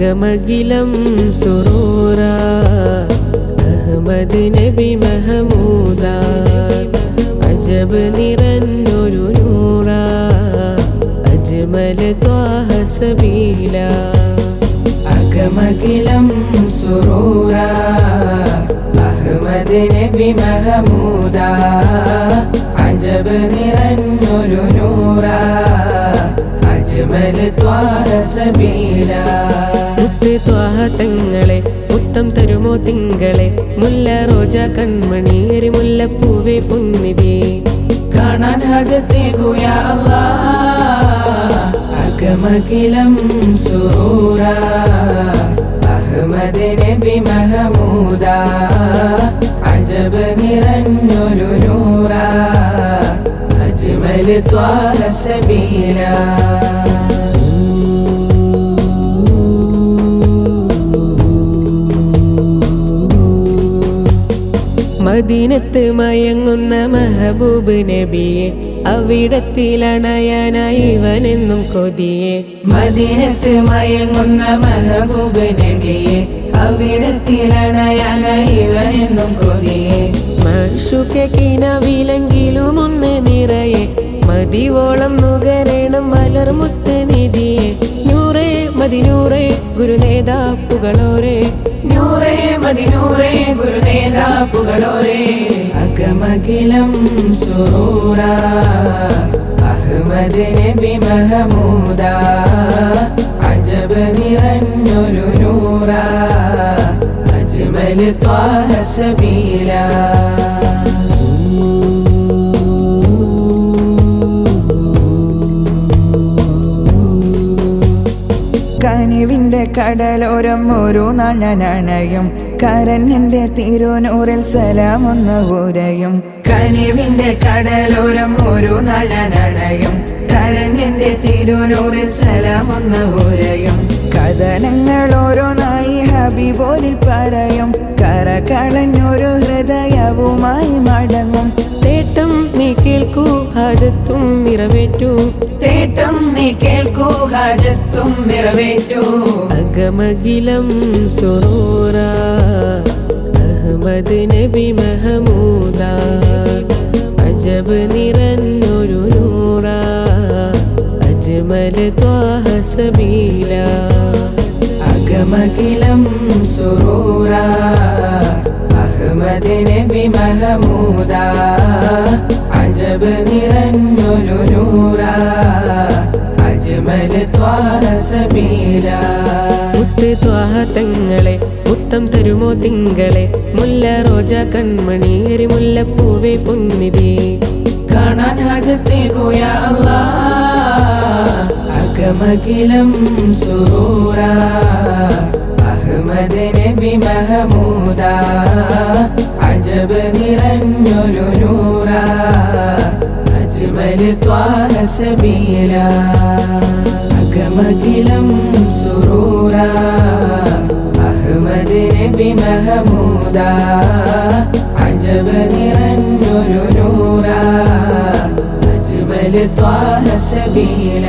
അകമകിലം സുറൂറ. അഹമ്മദ് നബി മഹമൂദ. അജബ് നിറഞ്ഞൊരു നൂറ. അജ്മൽ ത്വാഹ സബീല. അകമകിലം സുറൂറ. അഹമ്മദ് നബി മഹമൂദ. അജബ് നിറഞ്ഞൊരു നൂറ. അജ്മൽ സബീല. മുത്ത് ത്വാഹ തങ്ങളെ മുത്തം തരുമോ തിങ്കളെ. മുല്ല റോജ കൺമണി ഒരു മുല്ലപ്പൂവേ പൊന്നിതി കാണാൻ അല്ലാ അകമകിലം സുറൂറ. അഹമ്മദ് നബി മഹമൂദ. അജബ് നിറഞ്ഞൊരു നൂറ. അജ്മൽ طال സബീല മദീനത്ത് മയങ്ങുന്ന മഹബൂബ് നബിയെ അവിടത്തിലണയാനായി ഇവനെന്നും കൊതിയെ. മദീനത്ത് മയങ്ങുന്ന മഹബൂബ് നബിയെ അവിടത്തിലണയാനായി ഇവനെന്നും കൊതിയെ. മഷുക്കിനവിലെങ്കിലും ഒന്ന് നിറയെ. മതിവോളം നുകരണം വലർമുത്ത് നിധിയെ. നൂറേ മതിനൂറേ ഗുരുനേതാപ്പുകളോരേ. നൂറേ മതിനൂറേ ഗുരുനേതാപ്പുകളോരേ. അകമകിലം സുറൂറ. അഹമ്മദ് നബി മഹമൂദ. അജബ് നിറഞ്ഞൊരു നൂറ. അജ്മൽ ത്വാഹ സബീല. കടലോരം ഒരു നണനണയും കരഞ്ഞിന്റെ തിരുനൂറിൽ സലാമൊന്ന് ഊരയും കനിവിന്റെ കടലോരം ഒരു നണനണയും കരഞ്ഞിന്റെ തിരുനൂറിൽ സലാമൊന്ന് ഊരയും കഥനങ്ങൾ ഓരോന്നായി ഹബിബോരിൽ പറയും കരകളഞ്ഞൊരു ഹൃദയവുമായി മടങ്ങും. ഹാജത്തും നിറവേറ്റൂ. തേട്ടം നീ കേൾക്കൂ ഹാജത്തും നിറവേറ്റൂ. അകമകിലം സുറൂറ അഹമ്മദ് നബി മഹമൂദ അജബ് നിറഞ്ഞൊരു നൂറ അജ്മൽ ത്വാഹ സബീല. അകമകിലം സുറൂറ അഹമ്മദ് നബി മഹമൂദ അജബ് നിറഞ്ഞൊരു നൂറ. അജ്മൽ ത്വാഹ സബീല മുത്ത് ത്വാഹ തങ്ങളെ മുത്തം തരുമോ തിങ്കളെ? മുല്ല റോജ കൺമണി എരി മുല്ലപ്പൂവേ പുന്നിതേ. കാണാൻ ഹജത്തേക്കുയ അല്ലാ. അകമകിലം സുറൂറ. അഹമ്മദ് നബി മഹമൂദ അജബ് നിറഞ്ഞൊരു നൂറ അജ്മൽ ത്വാഹ സബീല അകമകിലം സുറൂറ അഹമ്മദ് നബി മഹമൂദ അജബ് നിറഞ്ഞൊരു നൂറ അജ്മൽ ത്വാഹ സബീല